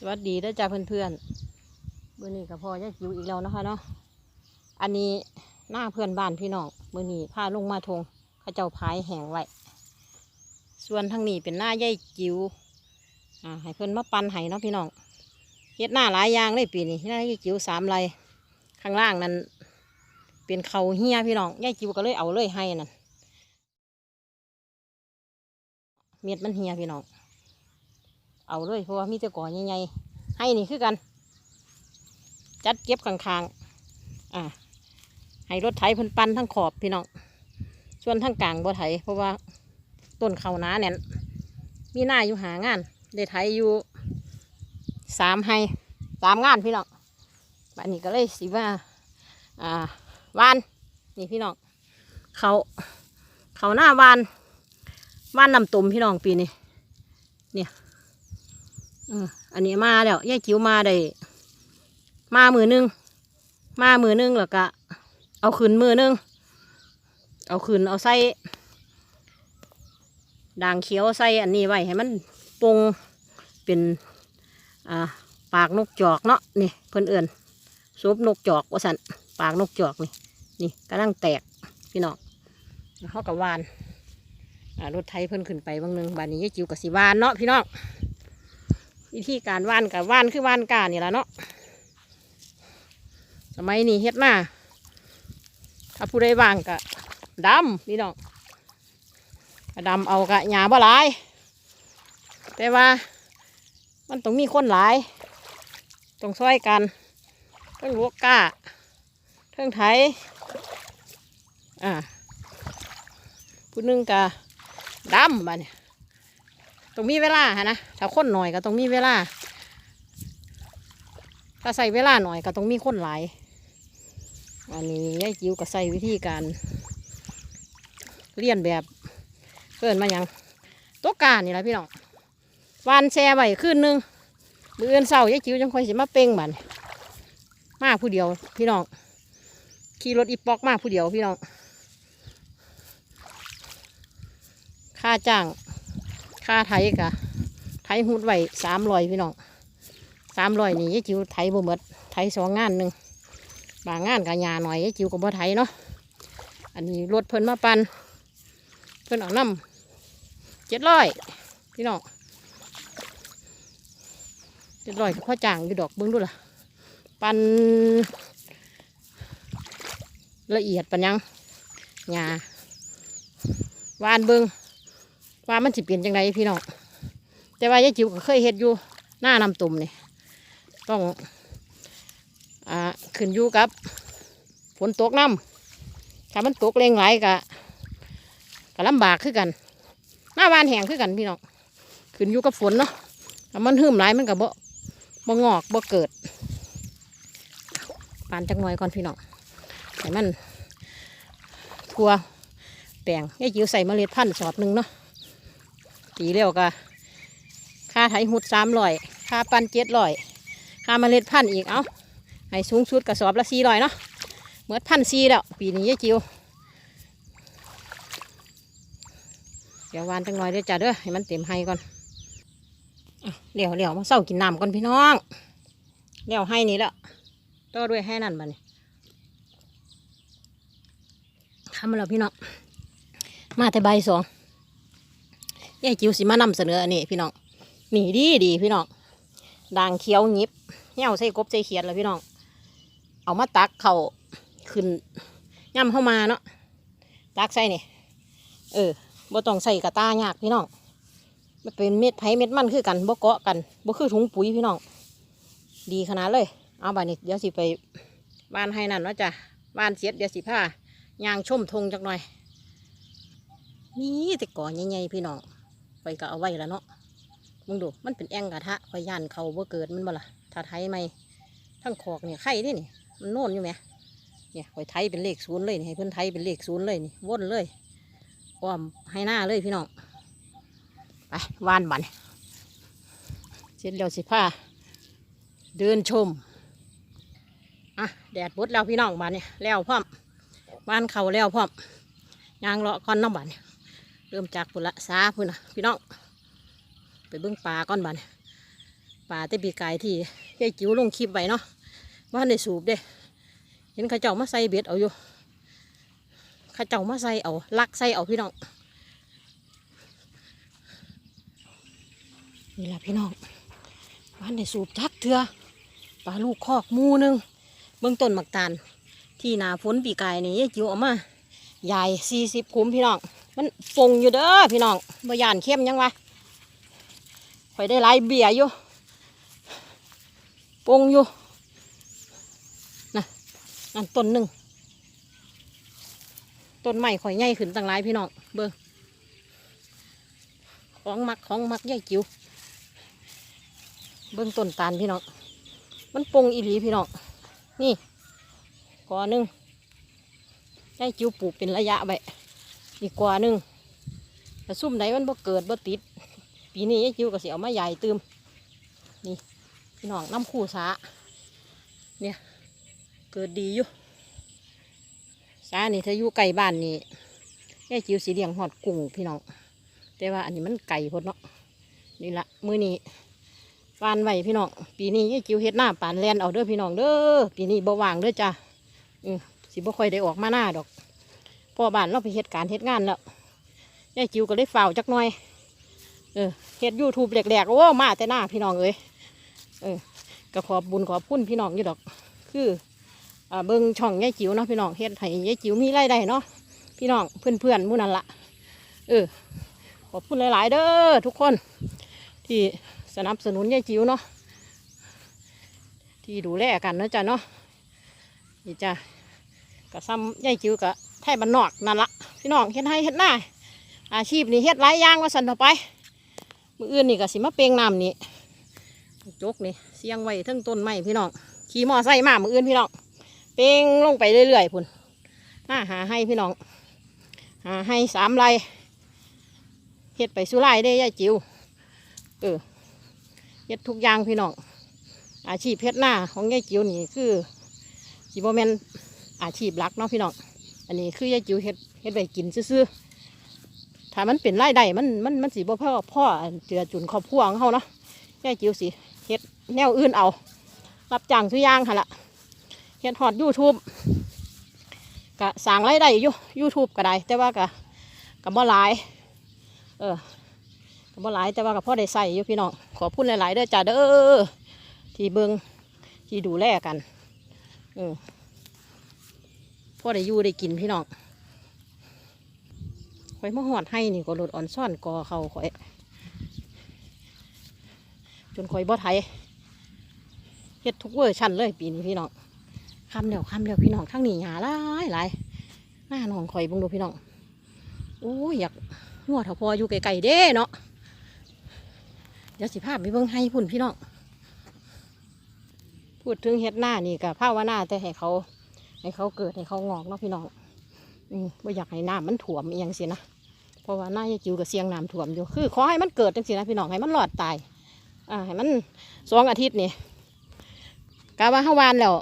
สวัสดีด้วยจ้าเพื่อนๆมื่อนี้กับพ่อยายจิ๋วอีกแล้วนะคะเนาะ อันนี้หน้าเพื่อนบ้านพี่น้องมื่อนี้พาลงมาทงเขาเจ้าพายแห้งไว้ ส่วนทางนี้เป็นหน้ายายจิ๋วอ่าให้เพื่อนมาปันให้เนาะพี่น้องเฮ็ดหน้าหลายอย่างเลยปีนี้หน้ายายจิ๋วสามไรข้างล่างนั้นเป็นเขาเฮียพี่น้องยายจิ๋วก็เลยเอาเลยให้นั่นเม็ดมันเฮียพี่น้อง เอาเลยเพราะว่ามีแต่ก่อใหญ่ๆให้นี่คือกัน จัดเก็บข้างๆอ่าให้รถไถพิ่นปันทั้งขอบพี่น้องส่วนทั้งกลางบ่ไถเพราะว่าต้นเขาหนาแน่นมีหน้าอยู่หางานได้ไถอยู่สามให้สามงานพี่น้องบัดนี้ก็เลยสิว่าอ่าวานนี่พี่น้องเขาเขาหน้าวานวานนำตุ่มพี่น้องปีนี้อืม อันนี้มาแล้วยายจิ๋วมาได้มามือหนึง มามือหนึงแล้วก็เอาขึ้นมือหนึง เอาขึ้นเอาใส่ด่างเขียวใส่อันนี้ไว้ให้มันปรุงเป็นอ่าปากนกจอกเนาะนี่เพิ่อนเอื่นซุปนกจอกว่าสันปากนกจอกนี่นี่กำลังแตกพี่น้องแล้วเขากับวานอ่ารถไทยเพิ่นขึ้นไปบางนึงบานนี้ยายจิ๋วกับสิวานเนาะพี่น้อง วิธีการว่านกับว่านคือว่านกานี่แหละเนาะสมัยนี้เฮ็ดมาถ้าผู้ใดว่างกะดำพี่น้องดำเอากะหยาบ่หลาย แต่ว่ามันต้องมีคนหลายต้องช่วยกันเพิ่งลวกก้าเพิ่งไถอ่าผู้นึงกะดำบ้าเนี่ย ต้องมีเวลาฮะนะถ้าคนหน่อยก็ต้องมีเวลา ถ้าใส่เวลาหน่อยก็ต้องมีคนหลายอันนี้ยายจิ๋วก็ใส่วิธีการเรียนแบบเกินมาอย่างตัวการนี่แหละพี่น้องวานแช่ไว้คืนนึงมืออื่นเศร้ายายจิ๋วจังคอยสิมาเป่งบันมาผู้เดียว พี่น้องขี่รถอีปอกมาผู้เดียวพี่น้องค่าจ้าง ค่าไถกะไถหุดไว้สามรอยพี่น้องสามรอยนี่ยายจิ๋วไถบ่หมดไถสองงานหนึ่งบางงานกะยาหน่อยยายจิ๋วก็บ่ไถเนาะอันนี้รถเพิ่นมาปันเพิ่นเอาน้ำเจ็ดร้อยพี่น้องเจ็ดร้อยก็พ่อจ้างอยู่ดอกเบิ้งดูล่ะปันละเอียดปันยังหญ้าวานเบิ้ง ว่ามันสิเปลี่ยนจังไดพี่น้องแต่ว่ายายจิ๋วก็เคยเฮ็ดอยู่หน้านำตุ่มนี่ต้องอ่าขึ้นอยู่กับฝนตกน้ำถ้ามันตกแรงไหลายกะก็ลำบากคือกัน หน้าวานแห้งคือกันพี่น้องขึ้นอยู่กับฝนเนาะถ้ามันหืมไหลายมันก็บ่บ่งอกบ่เกิดปานจักหน่อยก่อนพี่น้องให้มันทัวแปลงยายจิ๋วใส่เมล็ดพันธุ์สอบหนึ่งเนาะ ตีเร็วก็ค่าไถหุดสามร้อยค่าปันเจ็ดร้อยค่าเมล็ดพันธุ์อีกเอาให้สูงสุดกระสอบละสี่ร้อยเนาะเมื่อพันสี่แล้ว ปีนี้ยายจิวเดี๋ยววานจังหน่อยเด้อจ้าเด้อให้มันเต็มให้ก่อนเดี๋ยวเดี๋ยวมาเศร้ากินน้ำก่อนพี่น้องเดี๋ยวให้นี่แล้วต่อด้วยให้นั่นมาเนี่ยทำมาแล้วพี่น้องมาแต่ใบสอง ยายจิ๋วสิมานำเสนออันนี้พี่น้องนี่ดีดีพี่น้องด่างเขียวยิบเหี่ยวใส่กบใส่เขียดแล้วพี่น้องเอามาตักเขาขึ้นย่ำเข้ามาเนาะตักใส่นี่เออบ่ต้องใส่กระตายากพี่น้องมันเป็นเม็ดไผ่เม็ดมันคือกันบ่เกาะกันบ่คือถุงปุ๋ยพี่น้องดีขนาดเลย เอาบานี้เดี๋ยวสิไปบ้านให้นั่นเนาจะบ้านเสียดเดี๋ยวสิผ้ายางชุ่มทงจักหน่อยนี่แต่ก่อใหญ่ๆพี่น้อง ไปก็เอาไว้แล้วเนาะมึงดูมันเป็นแองกระทะคอยย่านเขาบ่เกิดมันบ่ล่ะถ้าไทยไม่ทั้งขอกเนี่ยไข่นี่นี่มันโน่นอยู่ไหมเนี่ยคอยไทยเป็นเลขศูนย์เลยนี่ให้เพื่อนไทยเป็นเลขศูนย์เลยนี่วนเลยอ้อมให้หน้าเลยพี่น้องไปวานบันเสร็จแล้วสิผ้าเดินชมอะแดดบดแล้วพี่น้องบานเนี่ยแล้วพร้อมบ้านเขาแล้วพร้อมยางเลาะก้อนน้ำบานเนี่ย เริ่มจากพุ่นละสาพุ่นนะพี่น้องไปเบิ้องปลาก้อนบานป่าแต่ปีกายที่ยายจิ๋วลงคลิปไว้เนาะว่าในสูบเด้ เห็นข้าเจ้ามาใส่เบ็ดเอาอยู่ข้าเจ้ามาใส่เอาลักใส่เอาพี่น้องนี่แหละพี่น้องบ้านในสูบจักเถื่อปลาลูกคอกมูหนึงเบื้องต้นหมักตาลที่นาฝนปีกายนี่ยายจิ๋วเออกมาใหญ่สี่สิบคุ้มพี่น้อง มันฟงอยู่เด้อพี่น้องบยานเข้มยังวะข่อยได้ลายเบียอยู่ปงอยู่นะนั่นต้นหนึ่งต้นใหม่ข่อยใหญ่ขึ้นตั้งหลายพี่น้องเบิ่งของมักของมักใหญ่จิ๋วเบิ่งต้นตาลพี่น้อง มันปงอีหลีพี่น้อง นี่กอหนึ่งใหญ่จิ๋วปลูกเป็นระยะไป อีกกว่าหนึ่งแต่ซุ่มไหนมันบ่เกิดบ่ติด ปีนี้ยายจิ๋วก็สิเอามาใหญ่ตืมนี่พี่น้องน้ำคู่สาเนี่ย เกิดดีอยู่สานี่ถ้าอยู่ไกลบ้านนี่ยายจิ๋วสีเลี้ยงหอดกุ้งพี่น้องแต่ว่าอันนี้มันไก่พดเนาะนี่ละมือนี้ปานไหวพี่น้องปีนี้ยายจิ๋วเฮ็ดหน้าปานแลนเอาเด้อพี่น้องเด้อปีนี้บ่ว่างเด้อจ้ะอืมสิบ่ค่อยได้ออกมาหน้าดอก พ่อบ้านเราไปเฮ็ดการเฮ็ดงานแล้วยายจิ๋วก็เลยฝ่าวจักหน่อย เออเฮ็ดยูทูบแหลกๆโอ้มาแต่หน้าพี่น้องเอ้ยเออก็ขอบบุญขอบคุณพี่น้องอยู่ดอก คืออ่าเบิ่งช่องยายจิ๋วเนาะพี่น้องเฮ็ดให้ยายจิ๋วมีรายได้เนาะพี่น้องเพื่อนๆหมู่นั่นละเออขอบคุณหลาย ๆ เด้อทุกคน ที่สนับสนุนยายจิ๋วเนาะที่ดูแลกันนะจ้ะเนาะนี่จ้ะก็ซ้ำยายจิ๋วก็ ไทยบ้านนอกนั่นละพี่น้องเฮ็ดให้เฮ็ดหน้าอาชีพนี่เฮ็ดหลายอย่างว่าสันต่อไป มืออื่นนี่ก็สิมาเปลงน้ำนี่จกนี่เสียงไว้ทั้งต้นไม้พี่น้องขี่มอไซค์มามืออื่นพี่น้องเปลงลงไปเรื่อยๆพุ่นหน้าหาให้พี่น้อง หาให้สามไรเฮ็ดไปสุไลได้ยายจิ๋วเออเฮ็ดทุกอย่างพี่น้องอาชีพเฮ็ดหน้าของยายจิ๋วนี่คือสิบ่แมนอาชีพหลักเนาะพี่น้อง อันนี้คือยายจิ๋วเฮ็ดเฮ็ดไว้กินซื่อๆถ้ามันเป็นรายได้มันมันมันสิบ่พ่อพ่อเจือจุนครอบครัวของเขาเนาะยายจิ๋วสิเฮ็ดแนวอื่นเอา รับจ้างซื้อย่างค่ะละเฮ็ดฮอดยูทูบก็สร้างรายได้อยู่ยูทูบก็ได้ แต่ว่าก็ก็บ่หลาย เออก็บ่หลายแต่ว่าก็พ่อได้ใส่อยู่พี่น้องขอพูดหลายๆเด้อจ้าเด้อที่เบิงที่ดูแลกัน เออ พ่อได้อยู่ได้กินพี่น้องข่อยมาหอดให้นี่ก็รถอ่อนซ่อนกอเขาข่อย จนข่อยบ่ไทยเฮ็ดทุกเวอร์ชันเลยปีนี้พี่น้องคำเดียวคำเดียวพี่น้องทั้งนี้หาหลายหลายหน้าหนองข่อยบุงดูพี่น้องโอ้ยอยากหัวเถาพออยู่ไกลๆเด้เนาะเดี๋ยวสิภาพไปเบิ่งให้พุ่นพี่น้องพูดถึงเฮ็ดหน้านี่กับภาวนาแต่ให้เขา ให้เขาเกิดให้เขางอกเนาะพี่น้องอืมไม่อยากให้น้ำมันถ่วมอหยังสินะเพราะว่าหน้ายายจิ๋วกับเสียงน้ำถ่วมอยู่คือ ขอให้มันเกิดจังสินะพี่น้องให้มันรอดตายอ่าให้มันสองอาทิตย์นี่กะว่าเฮาวานแล้ว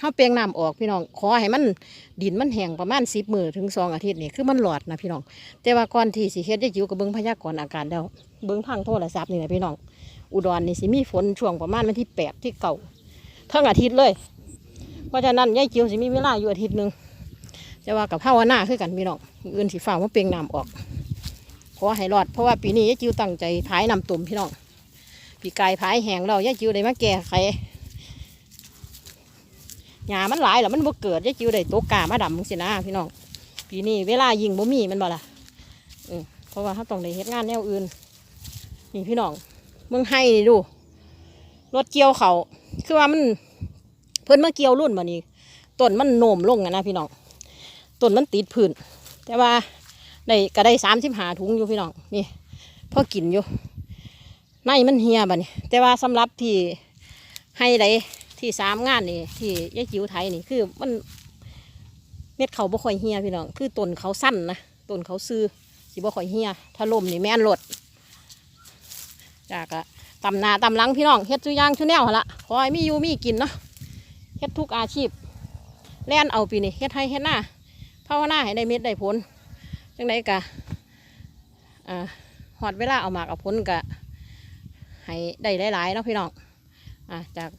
เฮาเปลียงน้ำออกพี่น้อง ขอให้มันดินมันแห้งประมาณสิบมือถึงสองอาทิตย์นี่คือมันหลอดนะพี่น้อง แต่ว่าก่อนที่สิเฮ็ดยายจิ๋วกับเบิ้งพยากรณ์อากาศแล้วเบิ้งทางโทรศัพท์นี่แหละพี่น้อง อุดรนี่สิมีฝนช่วงประมาณวันที่แปดที่เก่าทั้งอาทิตย์เลย ราะฉะนั้นยายจิ๋วสิมีเวลาอยู่อาทิตย์หนึ่งจะว่ากับภาวนาคือกันพี่น้องอื่นสิฝ่าว่าเปลียงน้ำออกขอให้รอดเพราะว่าปีนี้ยายจิ๋วตั้งใจพายน้ำตุ่มพี่น้องปีกายพายแหงเรายายจิ๋วได้มาแก้ไขหญ้ามันหลายแล้วมันบ่เกิดยายจิ๋วได้ตกกามาดำสินะพี่น้องปีนี้เวลายิงบ่มีมันบ่ล่ะเออเพราะว่าเขาต้องได้เฮ็ดงานแนวอื่นนี่พี่น้องเมืองไห้นี่ดูรถเกี่ยวเขาคือว่ามัน เพิ่นมาเกี่ยวรุ่นมานี่ต้นมันโหนมลงนะพี่น้องต้นมันติดพื้นแต่ว่าได้ก็ได้สามสิบหาถุงอยู่พี่น้องนี่พอกินอยู่ในมันเฮียบัดนี้ แต่ว่าสำหรับที่ให้ได้ที่สามงานนี่ที่ยายจิ๋วไทยนี่คือมันเม็ดเขาบ่ค่อยเฮียพี่น้องคือต้นเขาสั้นนะต้นเขาซื้อสิบ่ค่อยเฮียถ้าลมนี่แม่นรดจากอะตำนาตำลังพี่น้องเฮ็ดทุย่างทุแนวหละขอให้มีอยู่มีกินเนาะ เฮ็ดทุกอาชีพ แล่นเอาปีนี้เฮ็ดให้เฮ็ดหน้าภาวนาให้ได้เม็ดได้ผลจังไดกะอ่าหอดเวลาเอาหมากเอาผลกะให้ได้หลายๆเนาะพี่น้องอะจาก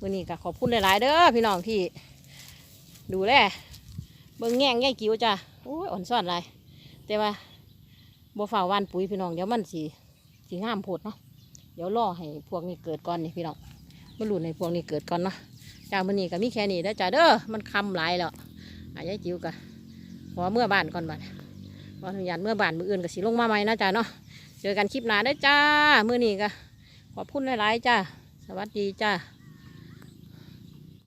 มือนี้ก็ขอบคุณหลายๆเด้อพี่น้องที่ดูแลเบิ่งแง่งแง่กิ้วจ้ะโอ้ยอ่อนซ่อนไรแต่ว่าบ่ฝ่าวานปุ๋ยพี่น้องเดี๋ยวมันสีสีงามโพดเนาะเดี๋ยวรอให้พวกนี้เกิดก่อนนี่พี่น้องมาลุ้นให้พวกนี้เกิดก่อนเนาะ จากมือนี้ก็มีแค่นี้แล้วจ้าเด้อมันคำหลายแล้วอายายจิ๋วกะขอเมื่อบ้านก่อนบัดขออนุญาตเมื่อบ้านมืออื่นก็สีลงมาใหม่นะจ้าเนาะเจอกันคลิปหน้าได้จ้ามือนี้กะขอบคุณหลายๆจ้าสวัสดีจ้า